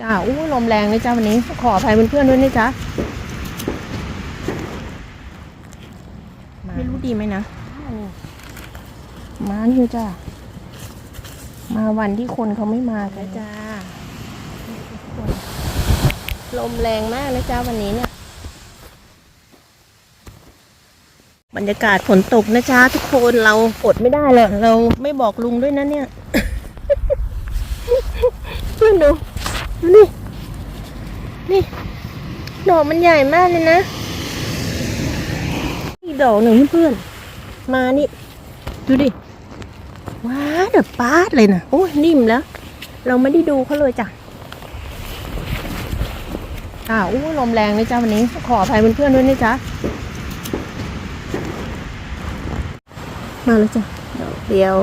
จ้าอู้ลมแรงเลยจ้าวันนี้ ขออภัยเพื่อนๆด้วยนะจ๊ะไม่รู้ดีไหมนะ มาอยู่จ้ามาวันที่คนเขาไม่มากันจ้าลมแรงมากนะจ้าวันนี้เนี่ย บรรยากาศฝนตกนะจ๊ะทุกคนเราอดไม่ได้เลยเราไม่บอกลุงด้วยนะเนี่ย เพื่อนดูดูนี่ นี่ ดอกมันใหญ่มากเลยนะอีกดอกหนึ่งเพื่อนๆมานี่ ดูดิ ว้าเดือบปาดเลยนะโอ้ยนิ่มแล้ว เราไม่ได้ดูเขาเลยจ้ะอ้าวอู้ลมแรงเลยจ้าวันนี้ ขออภัยเพื่อนๆด้วยนะจ๊ะ มาแล้วจ้ะ ดอกเดียว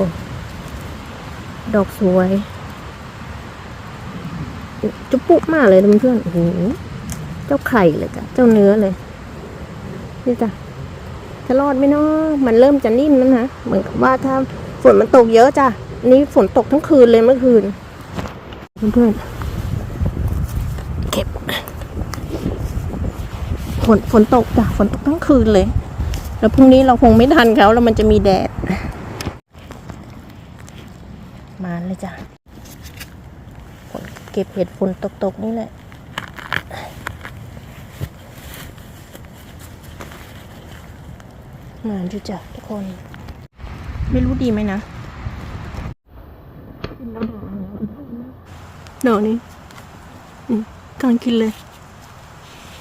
ดอกสวย จุ๊บปุ๊บมากเลยเพื่อนๆโอ้โห เจ้าไข่เลยจ้ะ เจ้าเนื้อเลย นี่จ้ะจะรอดไหมเนาะมันเริ่มจะนิ่มแล้วนะเหมือนกับว่าถ้าฝนมันตกเยอะจ้ะ นี่ฝนตกทั้งคืนเลยเมื่อคืน เพื่อนๆเก็บ ฝนฝนตกจ้ะ ฝนตกทั้งคืนเลย แล้วพรุ่งนี้เราคงไม่ทันเขาแล้วมันจะมีแดด มาเลยจ้ะ เก็บเห็ดฝนตกๆนี่แหละ มาดูจ้ะทุกคน ไม่รู้ดีไหมนะดอกนี้อืมกำลังกินเลย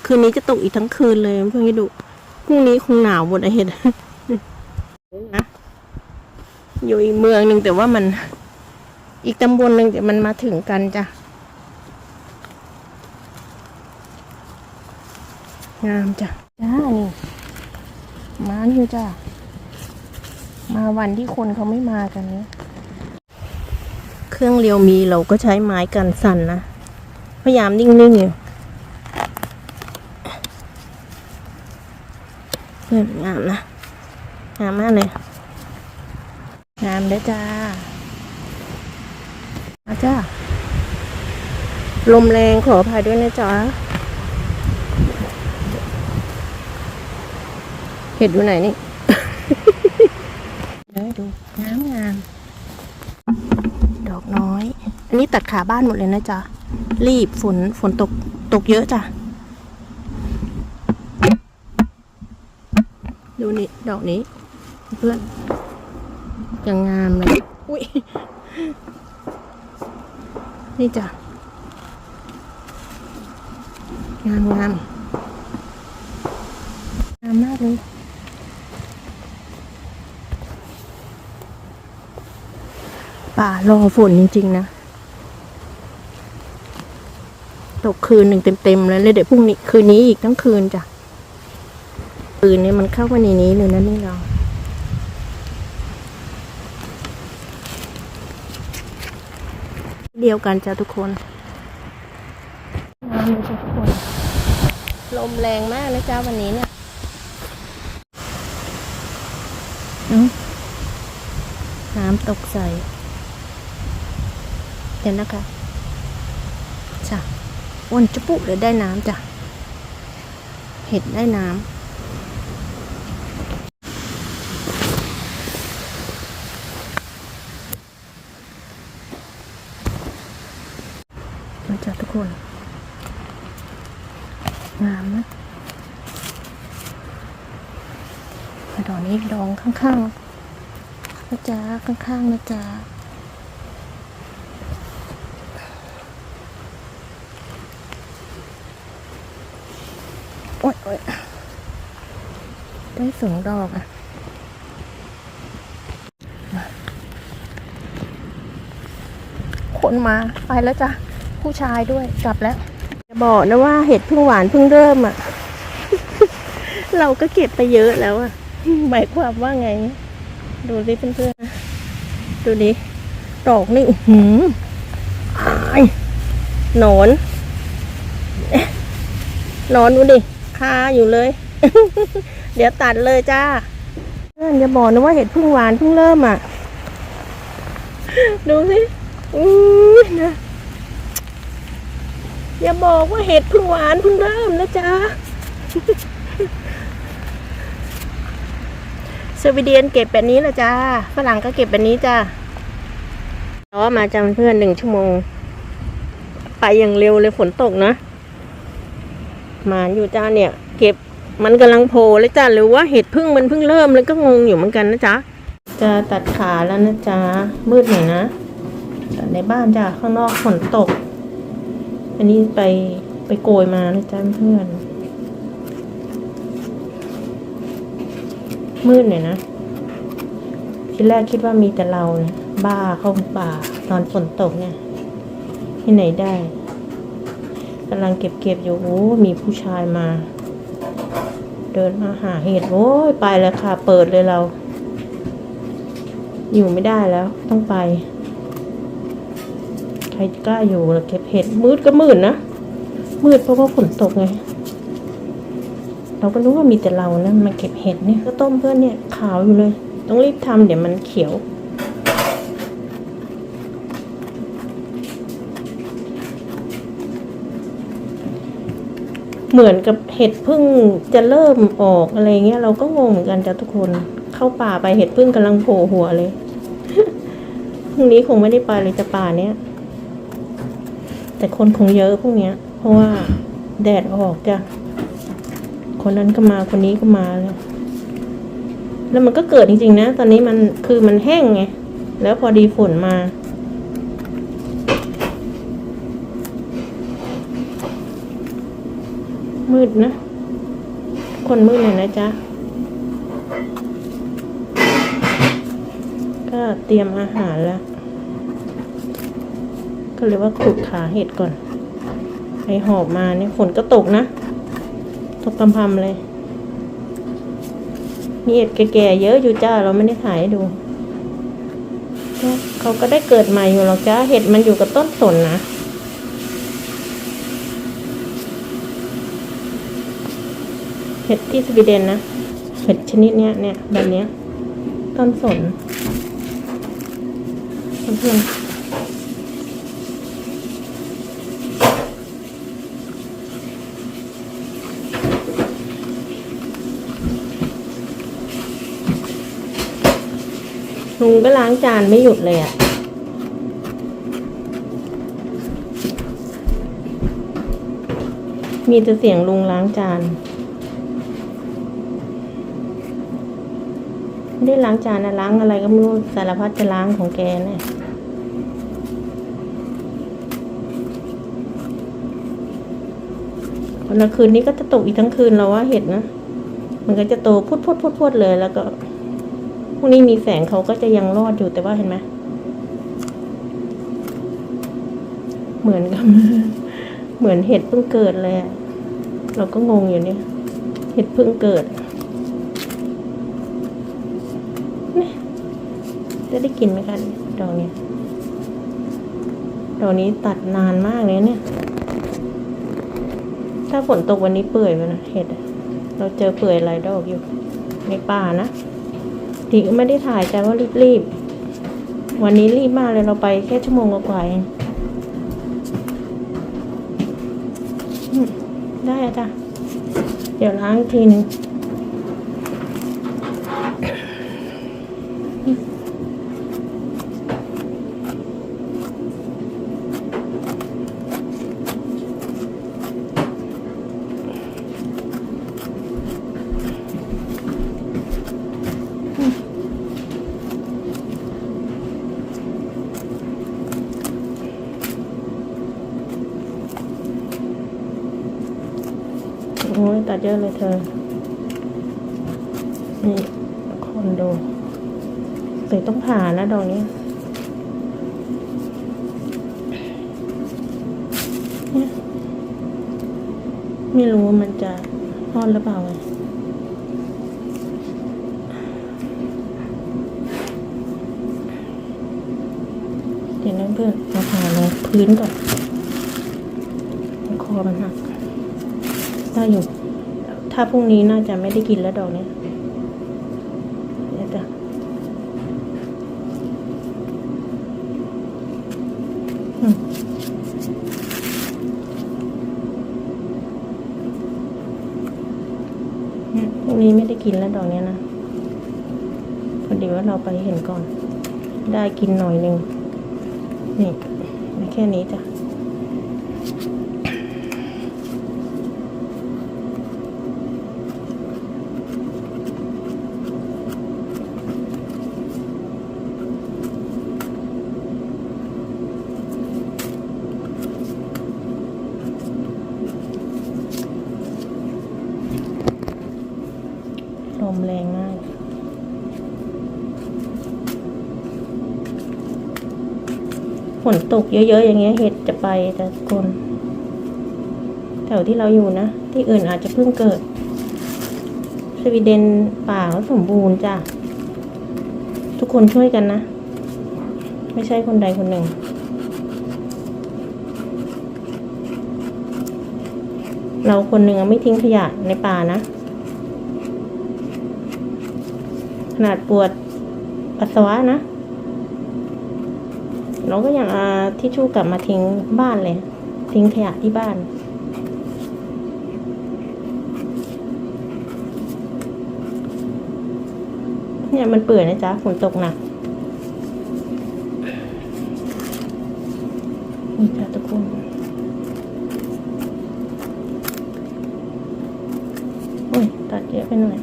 คืนนี้จะตกอีกทั้งคืนเลยเพื่อนให้ดูพรุ่งนี้คงหนาวหมดอะเห็ดนะอยู่อีกเมืองหนึ่งแต่ว่ามัน อีกตำบลหนึ่งแต่มันมาถึงกันจ้ะงามจ้ะจ้านี่ มาอยู่จ้ะ มาวันที่คนเขาไม่มากันเนี่ยเครื่องเรียวมีเราก็ใช้ไม้กันสั่นนะ พยายามนิ่งๆอยู่เพื่อนงามนะ งามมากเลย งามเด้อจ้ามาจ้าลมแรงขออภัยด้วยนะจ๊ะ เห็ดอยู่ไหนนี่เดี๋ยวให้ดูงามงามดอกน้อย อันนี้ตัดขาบ้านหมดเลยนะจ๊ะ รีบฝนฝนตกตกเยอะจ้ะ ดูนี่ ดอกนี้ เพื่อนยังงามเลย อุ้ย นี่จ้ะ งามงามงามมากเลย ป่ารอฝนจริง ๆ นะ ตกคืนหนึ่งเต็มๆแล้วเลยเดี๋ยวพรุ่งนี้คืนนี้อีกทั้งคืนจ้ะปืนเนี่ยมันเข้ามาในนี้เลยนะนี่เราเดียวกันจ้ะทุกคนน้ำเลยจ้ะทุกคน ลมแรงมากนะจ๊ะวันนี้เนี่ยเอ้าน้ำตกใส่ เดี๋ยวนะคะจ้ะอ้วนจุปุ๊เลยได้น้ำจ้ะ เห็ดได้น้ำมาจากทุกคน งามนะดอกนี้ดองข้างๆนะจ๊ะข้างๆนะจ๊ะ อ๊ยโอ๊ยได้สองดอกอะคนมาไปแล้วจ้ะ ผู้ชายด้วยกลับแล้วจะบอกนะว่าเห็ดพิ่งหวานเพิ่งเริ่มอะ เราก็เก็บไปเยอะแล้วอะหมายความว่าไง ดูสิเพื่อนๆดูดิดอกนี่อื้อหืออายหนอนนอนดูดิ คาอยู่เลย เดี๋ยวตัดเลยจ้าเพื่อนจะบอกนะว่าเห็ดพิ่งหวานเพิ่งเริ่มอะ ดูสิอู้นะอย่าบอกว่าเห็ดพิ่งหวานเพิ่งเริ่มนะจ๊ะสวีเดียนเก็บแบบนี้ละจ้าฝรั่งก็เก็บแบบนี้จ้าล้อมาจำเพื่อนหนึ่งชั่วโมง ไปอย่างเร็วเลยฝนตกนะ มาอยู่จ้าเนี่ย เก็บมันกำลังโผล่เลยจ้าหรือว่าเห็ดพึ่งมันเพิ่งเริ่มแล้วก็งงอยู่เหมือนกันนะจ๊ะจะตัดขาแล้วนะจ๊ะมืดหน่อยนะตัดในบ้านจ้ะข้างนอกฝนตก อันนี้ไปไปโกยมานะจ๊ะเพื่อน มืดหน่อยนะทีแรกคิดว่ามีแต่เราเนี่ยบ้าเข้าป่าตอนฝนตกเนี่ยที่ไหนได้ กำลังเก็บเก็บอยู่โอ้มีผู้ชายมา เดินมาหาเห็ดโอ้ยไปแล้วค่ะ เปิดเลยเรา อยู่ไม่ได้แล้ว ต้องไป ใครกล้าอยู่ล่ะเก็บเห็ดมืดก็มืดนะมืดเพราะว่าฝนตกไง เราก็รู้ว่ามีแต่เรานะมาเก็บเห็ดเนี่ยก็ต้มเพื่อนเนี่ยขาวอยู่เลย ต้องรีบทำเดี๋ยวมันเขียว เหมือนกับเห็ดพึ่งจะเริ่มออกอะไรเงี้ยเราก็งงเหมือนกันจ้ะทุกคน เข้าป่าไปเห็ดพึ่งกำลังโผล่หัวเลยพรุ่งนี้คงไม่ได้ไปเลยจะป่าเนี้ยแต่คนคงเยอะพวกเนี้ย เพราะว่าแดดออกจ้ะคนนั้นก็มาคนนี้ก็มาเลยแล้วมันก็เกิดจริงๆนะ ตอนนี้มันคือมันแห้งไง แล้วพอดีฝนมา มืดนะ คนมืดหน่อยนะจ๊ะ ก็เตรียมอาหารแล้วก็เลยว่าขุดขาเห็ดก่อน ไอหอบมาเนี่ยฝนก็ตกนะ ตกพำเลย มีเห็ดแก่ๆเยอะอยู่จ้า เราไม่ได้ถ่ายให้ดู เขาก็ได้เกิดใหม่อยู่หรอกจ้า เห็ดมันอยู่กับต้นสนนะ เห็ดที่สวีเดนนะเห็ดชนิดเนี้ยเนี่ยแบบเนี้ยต้นสนเพื่อนลุงก็ล้างจานไม่หยุดเลยอะ่ะ มีแต่เสียงลุงล้างจาน ไม่ได้ล้างจานนะล้างอะไรก็ไม่รู้สารพัดจะล้างของแกเนี่ยวันละคืนนี้ก็จะตกอีกทั้งคืนเราว่าเห็ดนะ มันก็จะโตพุดพุดพุดพุดเลยแล้วก็พรุ่งนี้มีแสงเขาก็จะยังรอดอยู่แต่ว่าเห็นไหมเหมือนกับเหมือนเห็ดเพิ่งเกิดเลยเราก็งงอยู่เนี่ย เห็ดเพิ่งเกิด จะได้กินไหมคะดอกนี้ดอกนี้ตัดนานมากเลยเนี่ย ถ้าฝนตกวันนี้เปื่อยไปนะเห็ดเราเจอเปื่อยหลายดอกอยู่ ในป่านะทีก็ไม่ได้ถ่ายใจว่ารีบๆ วันนี้รีบมากเลยเราไปแค่ชั่วโมงกว่าเองได้อะจ้ะ เดี๋ยวล้างทีหนึ่ง เยอะเลยเธอ นี่คอนโดเดี๋ยต้องผ่านะดอกนี้นี่ไม่รู้ว่ามันจะรอดหรือเปล่าไงเดี๋ยวนะเพื่อนเราผ่าลงพื้นก่อนคอมันหักได้อยู่ ถ้าพรุ่งนี้น่าจะไม่ได้กินแล้วดอกนี้ยเนี่พรุ่งนี้ไม่ได้กินแล้วดอกนี้นะพอดีว่าเราไปเห็นก่อน ได้กินหน่อยหนึ่งนี่แค่นี้จ้ะ ลมแรงมากฝนตกเยอะๆอย่างเงี้ยเห็ดจะไปแต่คนแถวที่เราอยู่นะ ที่อื่นอาจจะเพิ่งเกิด สวีเดนป่าเขาสมบูรณ์จ้ะ ทุกคนช่วยกันนะ ไม่ใช่คนใดคนหนึ่งเราคนหนึ่งไม่ทิ้งขยะในป่านะ ขนาดปวดปัสสาวะนะ เราก็ยังอาที่ชู่กลับมาทิ้งบ้านเลย ทิ้งขยะที่บ้าน เนี่ยมันเปื่อยนะจ๊ะฝนตกหนักนี่จ้ะทุกคนโอ้ยตัดเยอะไปหน่อย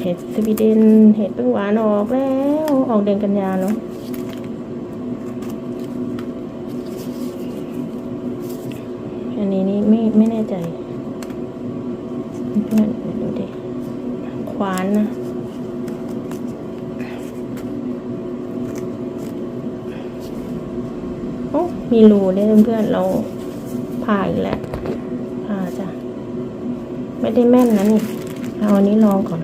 เห็ด สวีเดนเห็ดเพิ่งหวานออกแล้ว ออกเดือนกันยาเนาะอันนี้นี่ไม่ไม่แน่ใจเพื่อนดูดิควานนะโอ้มีรูด้วยเพื่อนเราผ่าอีกแล้วผ่าจ้ะ ไม่ได้แม่นนะนี่ เอาอันนี้ลองก่อน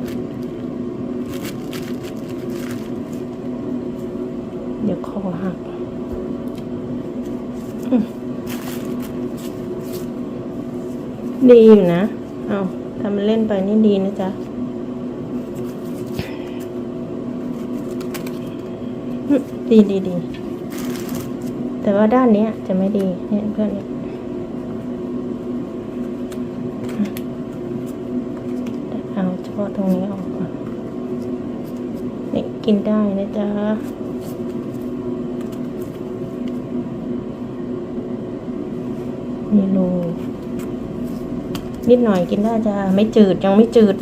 ดี๋ยวคอหักดีอยู่นะ เอาทำมันเล่นไปนี่ดีนะจ๊ะดีดีดี แต่ว่าด้านนี้จะไม่ดี เนี่ยเพื่อนเนี่ยเอาเฉพาะตรงนี้ออกก่อนนี่กินได้นะจ๊ะ มีรูนิดหน่อยกินได้จะไม่จืดยังไม่จืด